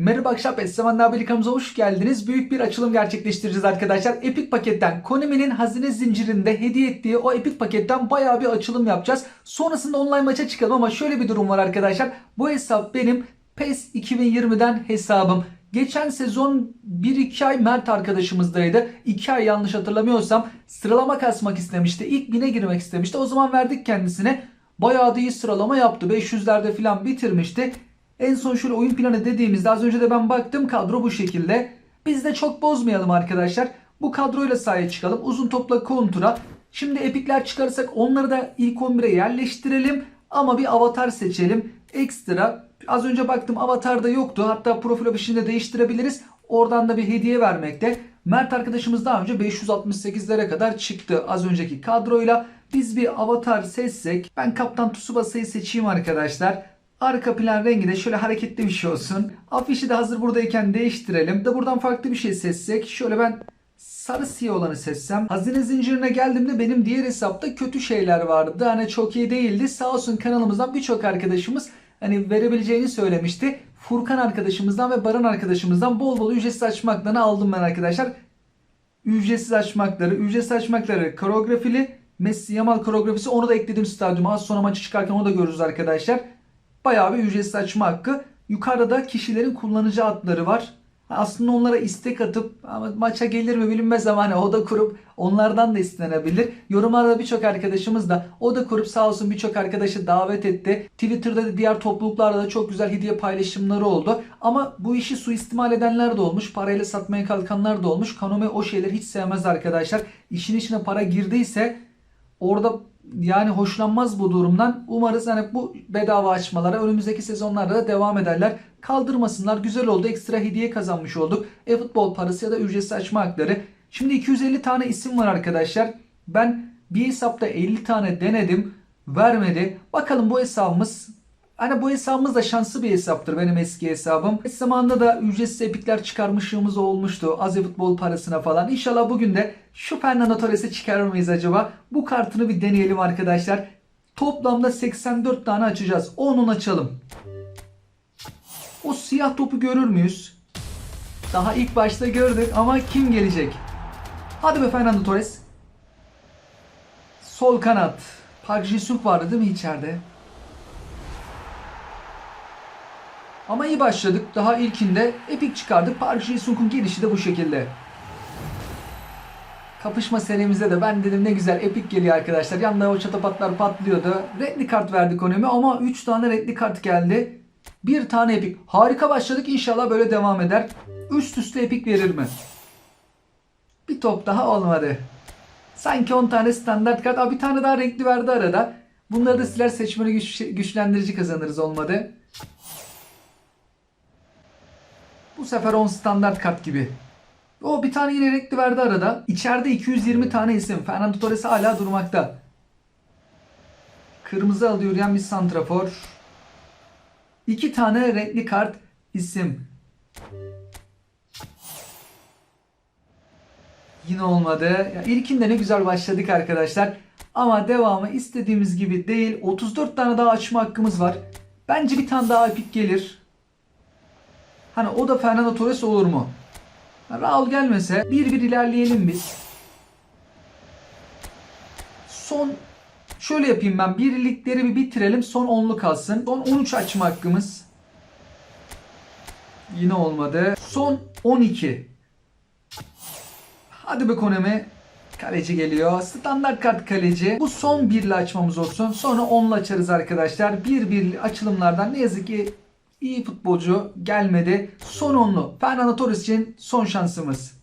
Merhaba akşam Nabeli kanalımıza hoş geldiniz. Büyük bir açılım gerçekleştireceğiz arkadaşlar. Epic paketten Konami'nin hazine zincirinde hediye ettiği o Epic paketten bayağı bir açılım yapacağız. Sonrasında online maça çıkalım ama şöyle bir durum var arkadaşlar. Bu hesap benim PES 2020'den hesabım. Geçen sezon 1-2 ay Mert arkadaşımızdaydı. 2 ay yanlış hatırlamıyorsam sıralama kasmak istemişti. İlk bine girmek istemişti. O zaman verdik kendisine. Bayağı da iyi sıralama yaptı. 500'lerde falan bitirmişti. En son şöyle oyun planı dediğimizde az önce de ben baktım kadro bu şekilde. Biz de çok bozmayalım arkadaşlar. Bu kadroyla sahaya çıkalım. Uzun topla kontura. Şimdi epikler çıkarırsak onları da ilk 11'e yerleştirelim. Ama bir avatar seçelim. Ekstra az önce baktım avatarda yoktu. Hatta profil afişini de değiştirebiliriz. Oradan da bir hediye vermekte. Mert arkadaşımız daha önce 568'lere kadar çıktı az önceki kadroyla. Biz bir avatar seçsek. Ben Kaptan Tsubasa'yı seçeyim arkadaşlar. Arka plan rengi de şöyle hareketli bir şey olsun. Afişi de hazır buradayken değiştirelim. De buradan farklı bir şey seçsek. Şöyle ben sarı siyah olanı seçsem. Hazine zincirine geldiğimde benim diğer hesapta kötü şeyler vardı. Hani çok iyi değildi. Sağ olsun kanalımızdan birçok arkadaşımız hani verebileceğini söylemişti. Furkan arkadaşımızdan ve Baran arkadaşımızdan bol bol ücretsiz açmaklarını aldım ben arkadaşlar. Ücretsiz açmakları, ücretsiz açmakları koreografili Messi Yamal koreografisi onu da ekledim stadyuma. Az sonra maçı çıkarken onu da görürüz arkadaşlar. Bayağı bir ücretsiz açma hakkı. Yukarıda da kişilerin kullanıcı adları var. Aslında onlara istek atıp ama maça gelir mi bilinmez ama hani oda kurup onlardan da istenebilir. Yorumlarda birçok arkadaşımız da oda kurup sağ olsun birçok arkadaşı davet etti. Twitter'da da diğer topluluklarda da çok güzel hediye paylaşımları oldu. Ama bu işi suistimal edenler de olmuş. Parayla satmaya kalkanlar da olmuş. Kanome o şeyleri hiç sevmez arkadaşlar. İşin içine para girdiyse orada yani hoşlanmaz bu durumdan. Umarız hani bu bedava açmalara önümüzdeki sezonlarda da devam ederler. Kaldırmasınlar. Güzel oldu. Ekstra hediye kazanmış olduk. E-futbol parası ya da ücretsiz açma hakları. Şimdi 250 tane isim var arkadaşlar. Ben bir hesapta 50 tane denedim. Vermedi. Bakalım bu hesabımız Hani bu hesabımız da şanslı bir hesaptır benim eski hesabım. Eski zamanında da ücretsiz epikler çıkarmışlığımız olmuştu. Az futbol parasına falan. İnşallah bugün de şu Fernando Torres'i çıkarır mıyız acaba? Bu kartını bir deneyelim arkadaşlar. Toplamda 84 tane açacağız. 10'un açalım. O siyah topu görür müyüz? Daha ilk başta gördük ama kim gelecek? Hadi be Fernando Torres. Sol kanat. Park Ji-sung vardı değil mi içeride? Ama iyi başladık. Daha ilkinde epik çıkardık. Park Ji-sung'un gelişi de bu şekilde. Kapışma serimizde de ben dedim ne güzel epik geliyor arkadaşlar. Yanında o çatapatlar patlıyordu. Renkli kart verdik Konami ama 3 tane renkli kart geldi. Bir tane epik. Harika başladık. İnşallah böyle devam eder. Üst üste epik verir mi? Bir top daha olmadı. Sanki 10 tane standart kart. Aa, bir tane daha renkli verdi arada. Bunları da siler seçmeli güç, güçlendirici kazanırız olmadı. Bu sefer 10 standart kart gibi. O bir tane yine renkli verdi arada. İçeride 220 tane isim. Fernando Torres hala durmakta. Kırmızı alıyor yan bir santrafor. İki tane renkli kart isim. Yine olmadı. Ya ilkinde ne güzel başladık arkadaşlar. Ama devamı istediğimiz gibi değil. 34 tane daha açma hakkımız var. Bence bir tane daha epik gelir. Hani o da Fernando Torres olur mu? Raul gelmese bir bir ilerleyelim biz. Son şöyle yapayım ben. Birlikleri bir bitirelim. Son 10'lu kalsın. Son 13 açma hakkımız. Yine olmadı. Son 12. Hadi be Konemi. Kaleci geliyor. Standart kart kaleci. Bu son birli açmamız olsun. Sonra 10'lu açarız arkadaşlar. Bir birli açılımlardan ne yazık ki iyi futbolcu gelmedi. Son onlu. Fernando Torres için son şansımız.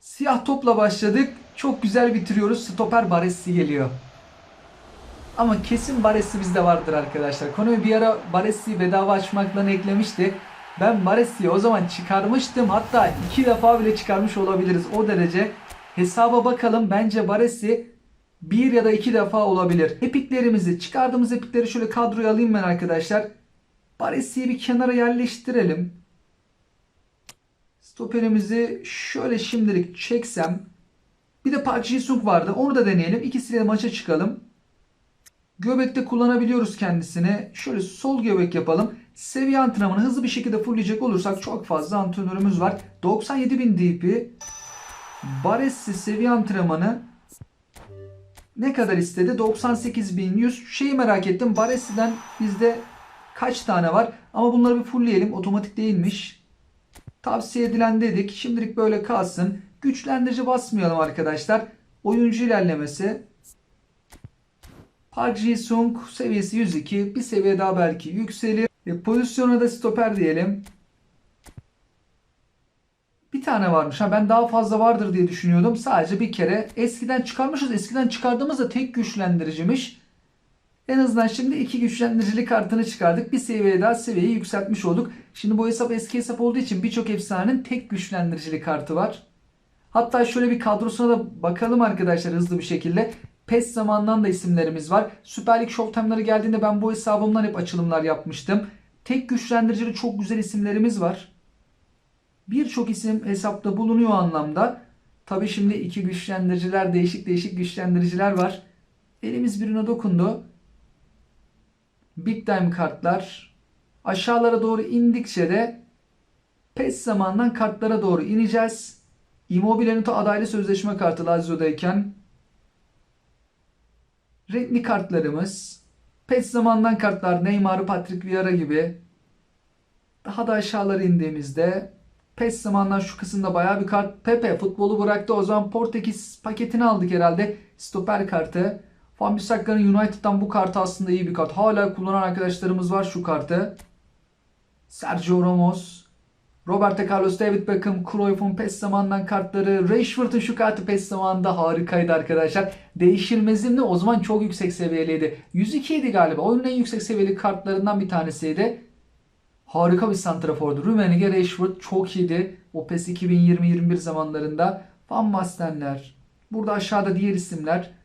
Siyah topla başladık. Çok güzel bitiriyoruz. Stoper Baresi geliyor. Ama kesin Baresi bizde vardır arkadaşlar. Konumi bir ara Baresi'yi bedava açmakla eklemişti. Ben Baresi'yi o zaman çıkarmıştım. Hatta iki defa bile çıkarmış olabiliriz. O derece. Hesaba bakalım. Bence Baresi bir ya da iki defa olabilir. Epiklerimizi çıkardığımız epikleri şöyle kadroya alayım ben arkadaşlar. Baresi'yi bir kenara yerleştirelim. Stoperimizi şöyle şimdilik çeksem. Bir de Park Ji-sung vardı. Onu da deneyelim. İkisiyle maça çıkalım. Göbekte kullanabiliyoruz kendisini. Şöyle sol göbek yapalım. Seviye antrenmanı hızlı bir şekilde fullleyecek olursak çok fazla antrenörümüz var. 97.000 DP. Baresi seviye antrenmanı ne kadar istedi? 98.100. Şeyi merak ettim. Baresi'den bizde kaç tane var? Ama bunları bir fullleyelim. Otomatik değilmiş. Tavsiye edilen dedik. Şimdilik böyle kalsın. Güçlendirici basmayalım arkadaşlar. Oyuncu ilerlemesi. Park Ji-sung seviyesi 102. Bir seviye daha belki yükselir. E, pozisyona da stoper diyelim. Bir tane varmış. Ha ben daha fazla vardır diye düşünüyordum. Sadece bir kere. Eskiden çıkarmışız. Eskiden çıkardığımızda tek güçlendiriciymiş. En azından şimdi iki güçlendiricili kartını çıkardık. Bir seviye daha seviyeyi yükseltmiş olduk. Şimdi bu hesap eski hesap olduğu için birçok efsanenin tek güçlendiricili kartı var. Hatta şöyle bir kadrosuna da bakalım arkadaşlar hızlı bir şekilde. PES zamandan da isimlerimiz var. Süper Lig Showtime'ları geldiğinde ben bu hesabımdan hep açılımlar yapmıştım. Tek güçlendiricili çok güzel isimlerimiz var. Birçok isim hesapta bulunuyor anlamda. Tabi şimdi iki güçlendiriciler, değişik değişik güçlendiriciler var. Elimiz birine dokundu. Big Time kartlar. Aşağılara doğru indikçe de PES zamandan kartlara doğru ineceğiz. Immobile'nin adaylı sözleşme kartı Lazio'dayken renkli kartlarımız, PES zamandan kartlar Neymar, Patrick Vieira gibi. Daha da aşağılara indiğimizde PES zamandan şu kısımda bayağı bir kart. Pepe futbolu bıraktı. O zaman Portekiz paketini aldık herhalde. Stoper kartı. Van Bissakka'nın United'dan bu kartı aslında iyi bir kart. Hala kullanan arkadaşlarımız var şu kartı. Sergio Ramos. Roberto Carlos, David Beckham, Cruyff'un PES zamandan kartları. Rashford'un şu kartı PES zamanında harikaydı arkadaşlar. Değişilmezim de o zaman çok yüksek seviyeliydi. 102 idi galiba. Oyunun en yüksek seviyeli kartlarından bir tanesiydi. Harika bir santrafordu. Rummenigge Rashford çok iyiydi. O PES 2020-21 zamanlarında. Van Bastenler. Burada aşağıda diğer isimler.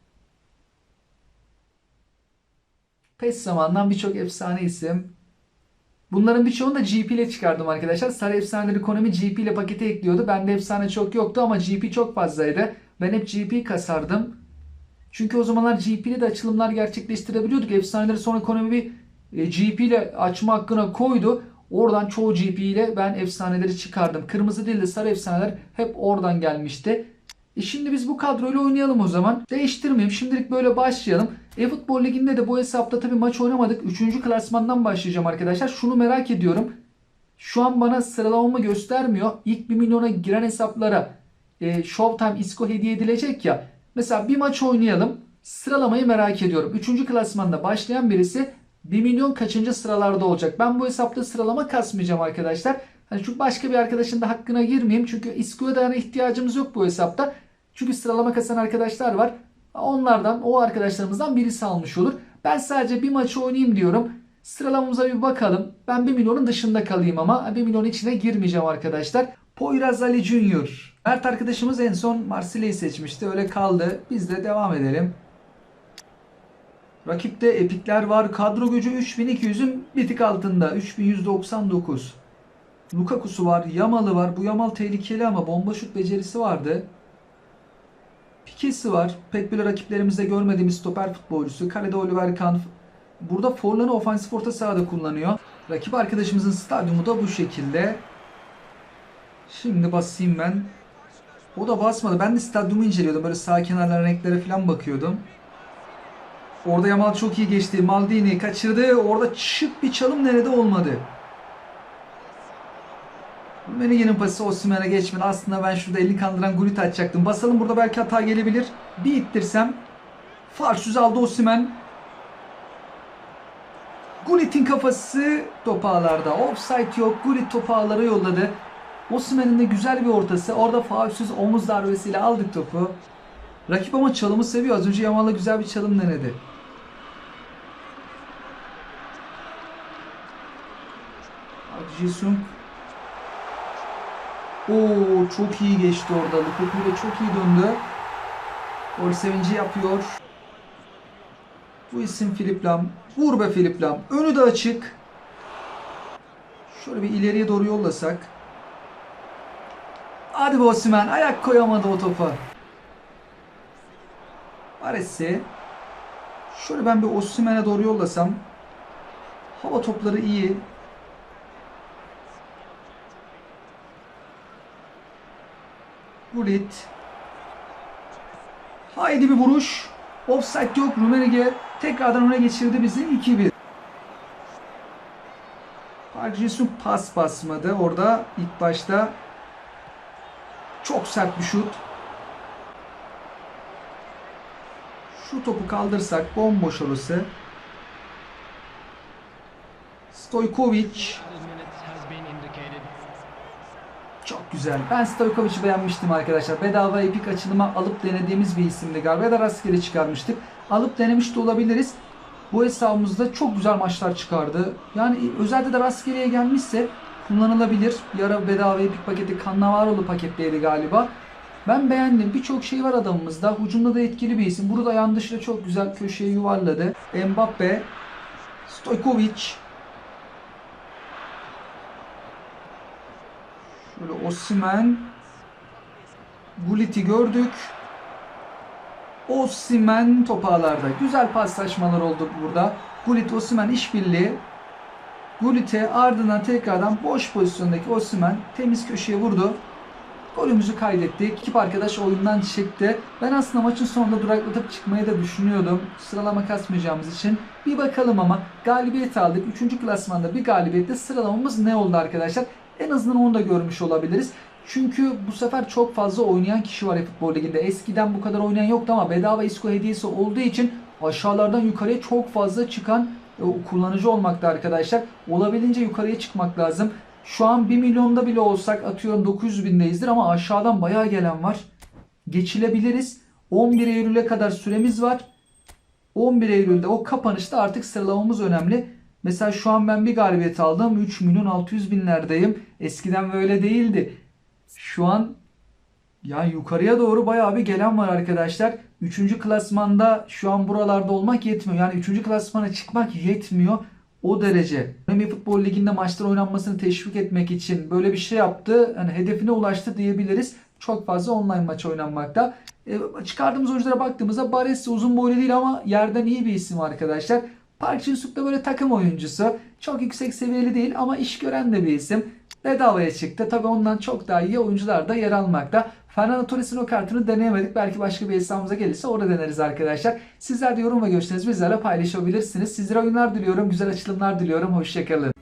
PES zamandan birçok efsane isim. Bunların birçoğunu da GP ile çıkardım arkadaşlar. Sarı efsaneleri ekonomi GP ile pakete ekliyordu. Bende efsane çok yoktu ama GP çok fazlaydı. Ben hep GP kasardım. Çünkü o zamanlar GP ile de açılımlar gerçekleştirebiliyorduk. Efsaneleri sonra ekonomi bir e, GP ile açma hakkına koydu. Oradan çoğu GP ile ben efsaneleri çıkardım. Kırmızı değil de sarı efsaneler hep oradan gelmişti. E şimdi biz bu kadroyla oynayalım o zaman. Değiştirmeyeyim. Şimdilik böyle başlayalım. E-Futbol Ligi'nde de bu hesapta tabii maç oynamadık. Üçüncü klasmandan başlayacağım arkadaşlar. Şunu merak ediyorum. Şu an bana sıralamamı göstermiyor. İlk 1 milyona giren hesaplara e, Showtime Isco hediye edilecek ya. Mesela bir maç oynayalım. Sıralamayı merak ediyorum. Üçüncü klasmanda başlayan birisi 1 milyon kaçıncı sıralarda olacak? Ben bu hesapta sıralama kasmayacağım arkadaşlar. Hani çünkü başka bir arkadaşın da hakkına girmeyeyim. Çünkü Isco'ya da hani ihtiyacımız yok bu hesapta. Çünkü sıralama kasan arkadaşlar var. Onlardan, o arkadaşlarımızdan birisi almış olur. Ben sadece bir maçı oynayayım diyorum. Sıralamamıza bir bakalım. Ben 1 milyonun dışında kalayım ama 1 milyonun içine girmeyeceğim arkadaşlar. Poyraz Ali Junior. Mert arkadaşımız en son Marsilya'yı seçmişti. Öyle kaldı. Biz de devam edelim. Rakipte epikler var. Kadro gücü 3200'ün bir tık altında. 3199. Lukaku'su var. Yamal'ı var. Bu Yamal tehlikeli ama bomba şut becerisi vardı. Pikesi var. Pek böyle rakiplerimizde görmediğimiz stoper futbolcusu. Kalede Oliver Kahn. Burada Forlan'ı ofansif orta sahada kullanıyor. Rakip arkadaşımızın stadyumu da bu şekilde. Şimdi basayım ben. O da basmadı. Ben de stadyumu inceliyordum. Böyle sağ kenarlara renklere falan bakıyordum. Orada Yamal çok iyi geçti. Maldini kaçırdı. Orada çık bir çalım nerede olmadı. Menige'nin pası Osimhen'e geçmedi. Aslında ben şurada elini kandıran Gullit açacaktım. Basalım burada belki hata gelebilir. Bir ittirsem. Farsüz aldı Osimhen. Gullit'in kafası topu ağlarda. Offside yok. Gullit topu ağlara yolladı. Osimhen'in de güzel bir ortası. Orada faulsüz omuz darbesiyle aldık topu. Rakip ama çalımı seviyor. Az önce Yamal'la güzel bir çalım denedi. Jisung. Oo çok iyi geçti orada. Lukaku ile çok iyi döndü. Gol sevinci yapıyor. Bu isim Filip Lam. Vur be Filip Lam. Önü de açık. Şöyle bir ileriye doğru yollasak. Hadi be Osimhen. Ayak koyamadı o topa. Baresi. Şöyle ben bir Osimhen'e doğru yollasam. Hava topları iyi. Gullit. Haydi bir vuruş. Offside yok. Rumenige tekrardan öne geçirdi bizi 2-1. Park Ji-sung pas basmadı. Orada ilk başta çok sert bir şut. Şu topu kaldırsak bomboş orası. Stojkovic. Güzel. Ben Stojkovic'i beğenmiştim arkadaşlar. Bedava epik açılıma alıp denediğimiz bir isimdi galiba. Ya da rastgele çıkarmıştık. Alıp denemiş de olabiliriz. Bu hesabımızda çok güzel maçlar çıkardı. Yani özelde de rastgeleye gelmişse kullanılabilir. Bir ara bedava epik paketi Cannavaro'lu paketteydi galiba. Ben beğendim. Birçok şey var adamımızda. Hucumda da etkili bir isim. Burada ayağın dışıyla çok güzel köşeye yuvarladı. Mbappe, Stojkovic. Şöyle Osimhen. Gullit'i gördük. Osimhen topağlarda. Güzel paslaşmalar oldu burada. Gullit Osimhen işbirliği. Gullit'e ardından tekrardan boş pozisyondaki Osimhen temiz köşeye vurdu. Golümüzü kaydettik. Ekip arkadaş oyundan çıktı. Ben aslında maçın sonunda duraklatıp çıkmayı da düşünüyordum. Sıralama kasmayacağımız için. Bir bakalım ama galibiyet aldık. Üçüncü klasmanda bir galibiyette sıralamamız ne oldu arkadaşlar? En azından onu da görmüş olabiliriz. Çünkü bu sefer çok fazla oynayan kişi var futbol liginde. Eskiden bu kadar oynayan yoktu ama bedava isko hediyesi olduğu için aşağılardan yukarıya çok fazla çıkan e, kullanıcı olmakta arkadaşlar. Olabildiğince yukarıya çıkmak lazım. Şu an 1 milyonda bile olsak atıyorum 900 bindeyizdir ama aşağıdan bayağı gelen var. Geçilebiliriz. 11 Eylül'e kadar süremiz var. 11 Eylül'de o kapanışta artık sıralamamız önemli. Mesela şu an ben bir galibiyet aldım. 3 milyon 600 binlerdeyim. Eskiden böyle değildi. Şu an yani yukarıya doğru bayağı bir gelen var arkadaşlar. Üçüncü klasmanda şu an buralarda olmak yetmiyor. Yani üçüncü klasmana çıkmak yetmiyor. O derece. Premier Futbol Ligi'nde maçlar oynanmasını teşvik etmek için böyle bir şey yaptı. Yani hedefine ulaştı diyebiliriz. Çok fazla online maç oynanmakta. E, çıkardığımız oyunculara baktığımızda Baresi uzun boylu değil ama yerden iyi bir isim arkadaşlar. Park Jin-suk da böyle takım oyuncusu. Çok yüksek seviyeli değil ama iş gören de bir isim. Bedavaya çıktı. Tabi ondan çok daha iyi oyuncular da yer almakta. Fernando Torres'in o kartını deneyemedik. Belki başka bir hesabımıza gelirse orada deneriz arkadaşlar. Sizler de yorum ve görüşlerinizi bizlerle paylaşabilirsiniz. Sizlere oyunlar diliyorum. Güzel açılımlar diliyorum. Hoşçakalın.